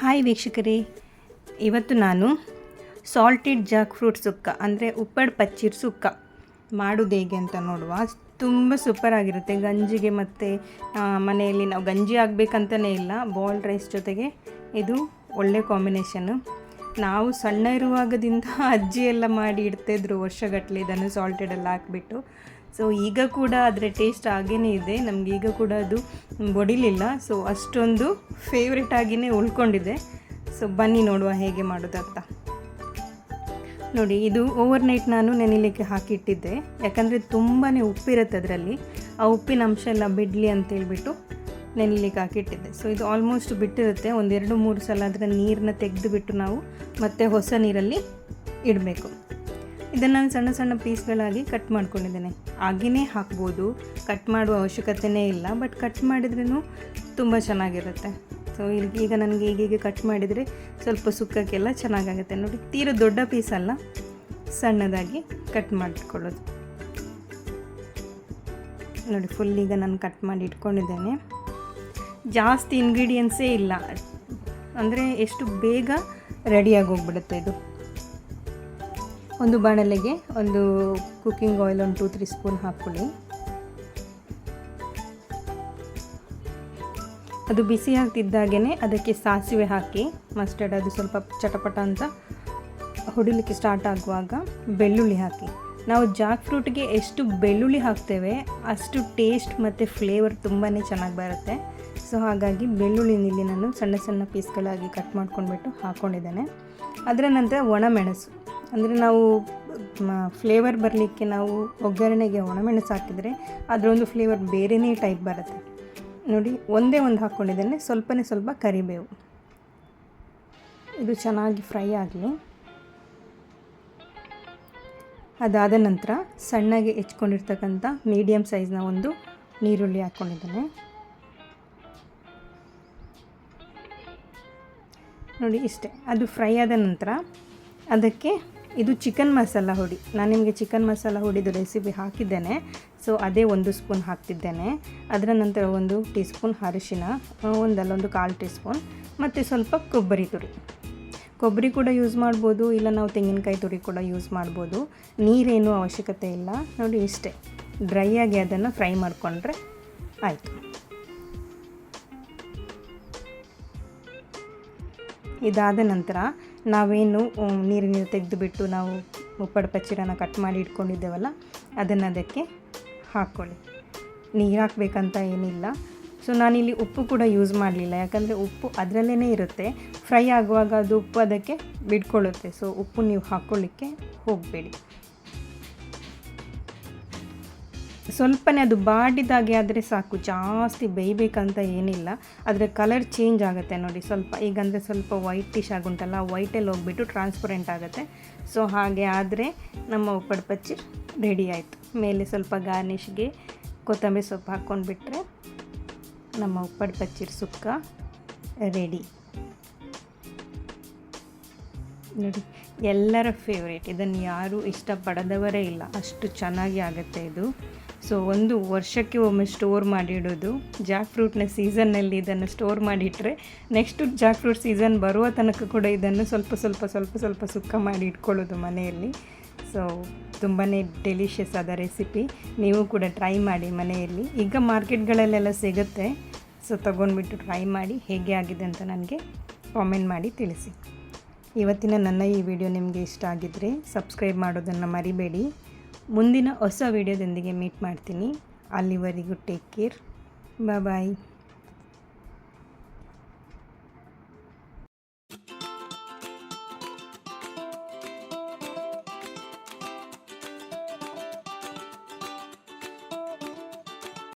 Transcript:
Hi ವೀಕ್ಷಕರೇ. ಇವತ್ತು ನಾನು ಸಾಲ್ಟೆಡ್ ಜಾಕ್ ಫ್ರೂಟ್ ಸುಕ್ಕ, ಅಂದರೆ ಉಪ್ಪಡ್ ಪಚ್ಚಿರ್ ಸುಕ್ಕ ಮಾಡೋದು ಹೇಗೆ ಅಂತ ನೋಡುವ. ತುಂಬ ಸೂಪರ್ ಆಗಿರುತ್ತೆ. ಗಂಜಿಗೆ ಮತ್ತು ಮನೆಯಲ್ಲಿ ನಾವು ಗಂಜಿ ಆಗಬೇಕಂತಲೇ ಇಲ್ಲ ಬಾಲ್ಡ್ ರೈಸ್ ಜೊತೆಗೆ ಇದು ಒಳ್ಳೆ ಕಾಂಬಿನೇಷನ್ನು ನಾವು ಸಣ್ಣ ಇರುವಾಗದಿಂದ ಅಜ್ಜಿ ಎಲ್ಲ ಮಾಡಿ ಇಡ್ತಾಯಿದ್ರು ವರ್ಷಗಟ್ಟಲೆ ಇದನ್ನು ಸಾಲ್ಟೆಡ್ ಎಲ್ಲ ಹಾಕ್ಬಿಟ್ಟು. ಸೊ ಈಗ ಕೂಡ ಅದರ ಟೇಸ್ಟ್ ಹಾಗೇ ಇದೆ. ನಮಗೆ ಈಗ ಕೂಡ ಅದು ಬಡಿಲಿಲ್ಲ. ಸೊ ಅಷ್ಟೊಂದು ಫೇವ್ರೆಟ್ ಆಗಿಯೇ ಉಳ್ಕೊಂಡಿದೆ. ಸೊ ಬನ್ನಿ ನೋಡುವ ಹೇಗೆ ಮಾಡೋದಂತ. ನೋಡಿ, ಇದು ಓವರ್ ನೈಟ್ ನಾನು ನೆನಿಲಿಕ್ಕೆ ಹಾಕಿಟ್ಟಿದ್ದೆ. ಯಾಕಂದರೆ ತುಂಬಾ ಉಪ್ಪಿರುತ್ತೆ ಅದರಲ್ಲಿ. ಆ ಉಪ್ಪಿನ ಅಂಶ ಎಲ್ಲ ಬಿಡಲಿ ಅಂತೇಳ್ಬಿಟ್ಟು ನೆನಿಲಿಕ್ಕೆ ಹಾಕಿಟ್ಟಿದ್ದೆ. ಸೊ ಇದು ಆಲ್ಮೋಸ್ಟ್ ಬಿಟ್ಟಿರುತ್ತೆ. ಒಂದೆರಡು ಮೂರು ಸಲ ಅದರ ನೀರನ್ನ ತೆಗೆದುಬಿಟ್ಟು ನಾವು ಮತ್ತೆ ಹೊಸ ನೀರಲ್ಲಿ ಇಡಬೇಕು. ಇದನ್ನು ನಾನು ಸಣ್ಣ ಸಣ್ಣ ಪೀಸ್ಗಳಾಗಿ ಕಟ್ ಮಾಡ್ಕೊಂಡಿದ್ದೇನೆ. ಆಗಿನೇ ಹಾಕ್ಬೋದು. ಕಟ್ ಮಾಡುವ ಅವಶ್ಯಕತೆಯೇ ಇಲ್ಲ, ಬಟ್ ಕಟ್ ಮಾಡಿದ್ರೂ ತುಂಬ ಚೆನ್ನಾಗಿರುತ್ತೆ. ಸೊ ಈಗ ನನಗೆ ಈಗೀಗ ಕಟ್ ಮಾಡಿದರೆ ಸ್ವಲ್ಪ ಸುಕ್ಕಕ್ಕೆಲ್ಲ ಚೆನ್ನಾಗಾಗುತ್ತೆ. ನೋಡಿ, ತೀರ ದೊಡ್ಡ ಪೀಸ್ ಅಲ್ಲ, ಸಣ್ಣದಾಗಿ ಕಟ್ ಮಾಡಿಕೊಳ್ಳೋದು. ನೋಡಿ ಫುಲ್ ಈಗ ನಾನು ಕಟ್ ಮಾಡಿ ಇಟ್ಕೊಂಡಿದ್ದೇನೆ. ಜಾಸ್ತಿ ಇಂಗ್ರೀಡಿಯೆಂಟ್ಸೇ ಇಲ್ಲ. ಅಂದರೆ ಎಷ್ಟು ಬೇಗ ರೆಡಿಯಾಗಿ ಹೋಗ್ಬಿಡುತ್ತೆ ಇದು. ಒಂದು ಬಾಣಲೆಗೆ ಒಂದು ಕುಕ್ಕಿಂಗ್ ಆಯಿಲ್ ಒಂದು ಟೂ ತ್ರೀ ಸ್ಪೂನ್ ಹಾಕ್ಕೊಳ್ಳಿ. ಅದು ಬಿಸಿ ಆಗ್ತಿದ್ದಾಗೇ ಅದಕ್ಕೆ ಸಾಸಿವೆ ಹಾಕಿ ಮಸ್ಟರ್ಡ್ ಅದು ಸ್ವಲ್ಪ ಚಟಪಟ ಅಂತ ಹೊಡಿಲಿಕ್ಕೆ ಸ್ಟಾರ್ಟ್ ಆಗುವಾಗ ಬೆಳ್ಳುಳ್ಳಿ ಹಾಕಿ. ನಾವು ಜಾಕ್ ಫ್ರೂಟ್ಗೆ ಎಷ್ಟು ಬೆಳ್ಳುಳ್ಳಿ ಹಾಕ್ತೇವೆ, ಅಷ್ಟು ಟೇಸ್ಟ್ ಮತ್ತು ಫ್ಲೇವರ್ ತುಂಬಾ ಚೆನ್ನಾಗಿ ಬರುತ್ತೆ. ಸೊ ಹಾಗಾಗಿ ಬೆಳ್ಳುಳ್ಳಿ ಇಲ್ಲಿ ನಾನು ಸಣ್ಣ ಸಣ್ಣ ಪೀಸ್ಗಳಾಗಿ ಕಟ್ ಮಾಡ್ಕೊಂಡ್ಬಿಟ್ಟು ಹಾಕ್ಕೊಂಡಿದ್ದೇನೆ ಅದರ ನಂತರ ಒಣಮೆಣಸು ಅಂದರೆ ನಾವು ಫ್ಲೇವರ್ ಬರಲಿಕ್ಕೆ ನಾವು ಒಗ್ಗರಣೆಗೆ ಒಣಮೆಣಸು ಹಾಕಿದರೆ ಅದರೊಂದು ಫ್ಲೇವರ್ ಬೇರೆಯೇ ಟೈಪ್ ಬರುತ್ತೆ. ನೋಡಿ, ಒಂದೇ ಒಂದು ಹಾಕ್ಕೊಂಡಿದ್ದೇನೆ ಸ್ವಲ್ಪನೇ ಸ್ವಲ್ಪ ಕರಿಬೇವು. ಇದು ಚೆನ್ನಾಗಿ ಫ್ರೈ ಆಗಲಿ. ಅದಾದ ನಂತರ ಸಣ್ಣಗೆ ಹೆಚ್ಕೊಂಡಿರ್ತಕ್ಕಂಥ ಮೀಡಿಯಮ್ ಸೈಜ್ನ ಒಂದು ನೀರುಳ್ಳಿ ಹಾಕ್ಕೊಂಡಿದ್ದೇನೆ ನೋಡಿ, ಇಷ್ಟೇ. ಅದು ಫ್ರೈ ಆದ ನಂತರ ಅದಕ್ಕೆ ಇದು ಚಿಕನ್ ಮಸಾಲ ಹುಡಿ. ನಾನು ನಿಮಗೆ ಚಿಕನ್ ಮಸಾಲ ಹುಡಿದು ರೆಸಿಪಿ ಹಾಕಿದ್ದೇನೆ. ಸೊ ಅದೇ ಒಂದು ಸ್ಪೂನ್ ಹಾಕ್ತಿದ್ದೇನೆ. ಅದರ ನಂತರ ಒಂದು ಟೀ ಸ್ಪೂನ್ ಅರಿಶಿನ ಒಂದಲ್ಲ ಒಂದು ಕಾಲು ಟೀ ಸ್ಪೂನ್ ಮತ್ತು ಸ್ವಲ್ಪ ಕೊಬ್ಬರಿ ತುರಿ. ಕೊಬ್ಬರಿ ಕೂಡ ಯೂಸ್ ಮಾಡ್ಬೋದು, ಇಲ್ಲ ನಾವು ತೆಂಗಿನಕಾಯಿ ತುರಿ ಕೂಡ ಯೂಸ್ ಮಾಡ್ಬೋದು. ನೀರೇನು ಅವಶ್ಯಕತೆ ಇಲ್ಲ. ನೋಡಿ ಇಷ್ಟೇ. ಡ್ರೈ ಆಗಿ ಅದನ್ನು ಫ್ರೈ ಮಾಡಿಕೊಂಡ್ರೆ ಆಯಿತು. ಇದಾದ ನಂತರ ನಾವೇನು ನೀರಿನಿಂದ ತೆಗೆದುಬಿಟ್ಟು ನಾವು ಉಪ್ಪಡು ಪಚ್ಚಿರನ ಕಟ್ ಮಾಡಿ ಇಟ್ಕೊಂಡಿದ್ದೇವಲ್ಲ, ಅದನ್ನು ಅದಕ್ಕೆ ಹಾಕ್ಕೊಳ್ಳಿ. ನೀರು ಹಾಕಬೇಕಂತ ಏನಿಲ್ಲ. ಸೊ ನಾನಿಲ್ಲಿ ಉಪ್ಪು ಕೂಡ ಯೂಸ್ ಮಾಡಲಿಲ್ಲ. ಯಾಕಂದರೆ ಉಪ್ಪು ಅದರಲ್ಲೇ ಇರುತ್ತೆ. ಫ್ರೈ ಆಗುವಾಗ ಅದು ಉಪ್ಪು ಅದಕ್ಕೆ ಬಿಟ್ಕೊಳ್ಳುತ್ತೆ. ಸೊ ಉಪ್ಪು ನೀವು ಹಾಕ್ಕೊಳ್ಳಿಕ್ಕೆ ಹೋಗಬೇಡಿ. ಸ್ವಲ್ಪನೇ ಅದು ಬಾಡಿದಾಗೆ ಆದರೆ ಸಾಕು, ಜಾಸ್ತಿ ಬೇಯಬೇಕಂತ ಏನಿಲ್ಲ. ಅದರ ಕಲರ್ ಚೇಂಜ್ ಆಗುತ್ತೆ ನೋಡಿ, ಸ್ವಲ್ಪ ಈಗಂದರೆ ಸ್ವಲ್ಪ ವೈಟಿಶ್ ಆಗುಂಟಲ್ಲ ವೈಟಲ್ಲಿ ಹೋಗ್ಬಿಟ್ಟು ಟ್ರಾನ್ಸ್ಪರೆಂಟ್ ಆಗುತ್ತೆ. ಸೊ ಹಾಗೆ ಆದರೆ ನಮ್ಮ ಉಪ್ಪಡ್ ಪಚ್ಚಿ ರೆಡಿ ಆಯಿತು. ಮೇಲೆ ಸ್ವಲ್ಪ ಗಾರ್ನಿಷ್ಗೆ ಕೊತ್ತಂಬರಿ ಸೊಪ್ಪು ಹಾಕ್ಕೊಂಡ್ಬಿಟ್ರೆ ನಮ್ಮ ಉಪ್ಪಡ್ ಪಚ್ಚಿರ್ ಸುಕ್ಕ ರೆಡಿ ನೋಡಿ ಎಲ್ಲರ ಫೇವ್ರೇಟ್ ಇದನ್ನು ಯಾರೂ ಇಷ್ಟಪಡದವರೇ ಇಲ್ಲ. ಅಷ್ಟು ಚೆನ್ನಾಗಿ ಆಗುತ್ತೆ ಇದು. ಸೊ ಒಂದು ವರ್ಷಕ್ಕೆ ಒಮ್ಮೆ ಸ್ಟೋರ್ ಮಾಡಿಡೋದು. ಜಾಕ್ ಫ್ರೂಟ್ನ ಸೀಸನ್ನಲ್ಲಿ ಇದನ್ನು ಸ್ಟೋರ್ ಮಾಡಿಟ್ರೆ ನೆಕ್ಸ್ಟ್ ಜಾಕ್ ಫ್ರೂಟ್ ಸೀಸನ್ ಬರುವ ತನಕ ಕೂಡ ಇದನ್ನು ಸ್ವಲ್ಪ ಸ್ವಲ್ಪ ಸ್ವಲ್ಪ ಸ್ವಲ್ಪ ಸುಕ್ಕ ಮಾಡಿ ಇಟ್ಕೊಳ್ಳೋದು ಮನೆಯಲ್ಲಿ. ಸೊ ತುಂಬಾ ಡೆಲಿಷಿಯಸ್ ಆದ ರೆಸಿಪಿ ನೀವು ಕೂಡ ಟ್ರೈ ಮಾಡಿ ಮನೆಯಲ್ಲಿ. ಈಗ ಮಾರ್ಕೆಟ್ಗಳಲ್ಲೆಲ್ಲ ಸಿಗುತ್ತೆ. ಸೊ ತಗೊಂಡ್ಬಿಟ್ಟು ಟ್ರೈ ಮಾಡಿ ಹೇಗೆ ಆಗಿದೆ ಅಂತ ನನಗೆ ಕಾಮೆಂಟ್ ಮಾಡಿ ತಿಳಿಸಿ. ಇವತ್ತಿನ ನನ್ನ ಈ ವಿಡಿಯೋ ನಿಮಗೆ ಇಷ್ಟ ಆಗಿದ್ದರೆ ಸಬ್ಸ್ಕ್ರೈಬ್ ಮಾಡೋದನ್ನು ಮರಿಬೇಡಿ. ಮುಂದಿನ ಹೊಸ ವಿಡಿಯೋದೊಂದಿಗೆ ಮೀಟ್ ಮಾಡ್ತೀನಿ. ಅಲ್ಲಿವರೆಗೂ ಟೇಕ್ ಕೇರ್ ಬಾಯ್